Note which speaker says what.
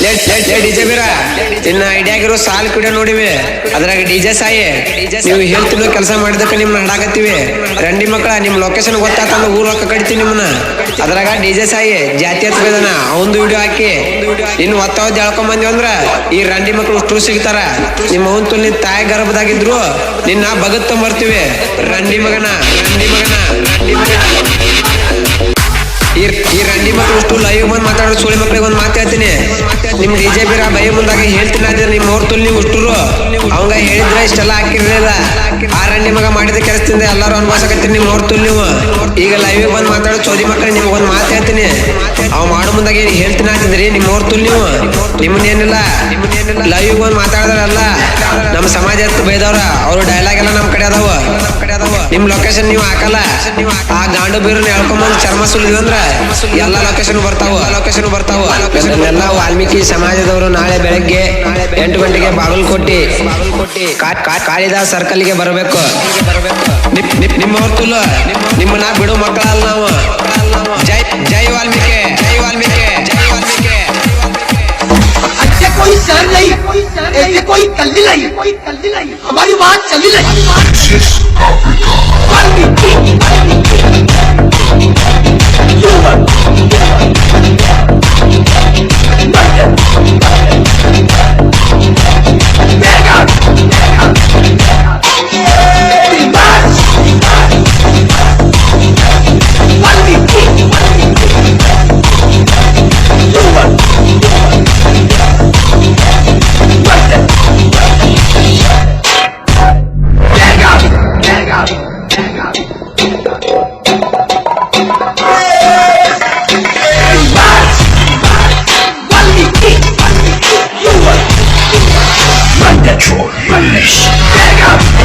Speaker 1: DJ ಬೀರ ಇನ್ನ ಐಡಿಯಾಗಿರೋ ಸಾಲ್ ಕಿಡ ನೋಡಿವಿ. ಅದ್ರಾಗ ಡಿಜೆ ಸಾಯಿ, ನೀವು ಹೇಳ್ತಿರೋ ಕೆಲಸ ಮಾಡಿದಕ್ಕೆ ನಿಮ್ನ ಹಾಡಾಕತ್ತೀವಿ. ರಂಡಿ ಮಕ್ಕಳ, ನಿಮ್ ಲೊಕೇಶನ್ ಗೊತ್ತಾತಂದ ಊರ್ ರೊಕ್ಕ ಕಟ್ತೀನಿ ನಿಮ್ಮನ್ನ ಅದ್ರಾಗ ಡಿಜೆ ಸಾಯಿ, ಜಾತಿ ಹತ್ಬೇದನ ಅವಂದು ವಿಡಿಯೋ ಹಾಕಿ. ಇನ್ನು ಒತ್ತಾವ ಹೇಳ್ಕೊಂಡ್ ಬಂದ್ವಿ ಅಂದ್ರ, ಈ ರಂಡಿ ಮಕ್ಕಳು ಅಷ್ಟು ಸಿಗ್ತಾರ. ನಿಮ್ಮ ಅವನ್ ನಿನ್ ತಾಯಿ ಗರ್ಭದಾಗಿದ್ರು, ನಿನ್ನ ಬಗತ್ ಬರ್ತೀವಿ ರಂಡಿ ಮಗನ ರಂಡಿ ಮಗನ ರಂಡಿ ಮಗನ. ಈ ರಂಡಿ ಮಕ್ಕಳು ಅಷ್ಟು ಲೈವ್ ಬಂದ್ ಮಾತಾಡೋ ಸುಳಿ ಮಕ್ಕಳಿಗೆ ಒಂದ್ ಮಾತಾಡ್ತೀನಿ ಹೇಳ್ತೀನಿ. ನಿಮ್ ಬಿಜೆಪಿ ರಾ ಬೈ ಮುಂದಾಗ ಹೇಳ್ತೀನಿ ನಿಮ್ಮ ನಿಮ್ ಹೊರ್ತುಲ್ ನೀವು ಉಷ್ಟರು. ಅವಂಗ ಹೇಳಿದ್ರೆ ಇಷ್ಟೆಲ್ಲ ಹಾಕಿರ್ಲಿಲ್ಲ. ಆ ರಂಡಿ ಮಗ ಮಾಡಿದ ಕೆಲಸದಿಂದ ಎಲ್ಲಾರು ಅನ್ಭವಿಸಕತ್ತೀನಿ ನಿಮ್ ನೋಡ್ತಿಲ್ ನೀವು. ಈಗ ಲೈವ್ ಬಂದ್ ಮಾತಾಡೋ ಚೋದಿ ಮಕ್ಕಳು ನಿಮ್ಗೆ ಒಂದ್ ಮಾತು ಹೇಳ್ತೀನಿ. ಅವ್ ಮಾಡೋ ಮುಂದಾಗ ಏನ್ ಹೇಳ್ತೀನಿ ಅಂತಿದ್ರಿ ನಿಮ್ ನೋಡ್ತಿಲ್ ನೀವು. ನಿಮ್ಮನ್ನೇನಿಲ್ಲ. ಲೈವ್ ಬಂದ್ ಮಾತಾಡದಲ್ಲ ನಮ್ಮ ಸಮಾಜ ಎತ್ತು ಬೈದವ್ರ ಅವ್ರ ಡೈಲಾಗ್ ಎಲ್ಲ ನಮ್ ಕಡೆ ಅದಾವ. ನಿಮ್ ಲೊಕೇಶನ್ ನೀವು ಹಾಕಲ್ಲ. ಆ ಗಾಂಡು ಬೀರನ್ನ ಹೇಳ್ಕೊಂಬಂದ್ ಚರ್ಮ ಸುಲಿದ್ರ ಎಲ್ಲಾ ಎಲ್ಲ ಲೊಕೇಶನ್ ಬರ್ತಾವ ಲೊಕೇಶನ್ ಬರ್ತಾವ. ಎಲ್ಲ ವಾಲ್ಮೀಕಿ ಸಮಾಜದವರು ನಾಳೆ ಬೆಳಗ್ಗೆ ಎಂಟು ಗಂಟೆಗೆ ಬಾಗಲಕೋಟೆ ಕಾ- ಕಾ- ಕಾಳಿದಾಸ್ ಸರ್ಕಲ್ ಗೆ ಬರಬೇಕು ನಿಮ್- ನಿಮ್- ನಿಮ್ಮ ಹೊರ್ತುಲ್ಲ ನಿಮ್ಮನ್ನ ಬಿಡು ಮಕ್ಕಳಲ್ಲ ನಾವು ಜೈ ಜೈ ವಾಲ್ಮೀಕಿ ಜೈ ವಾಲ್ಮೀಕಿ ಜೈ ವಾಲ್ಮೀಕಿ
Speaker 2: ऐसे कोई सर नहीं ऐसे कोई कल्ली नहीं हमारी बात चली नहीं unnatural, unleashed, dagger!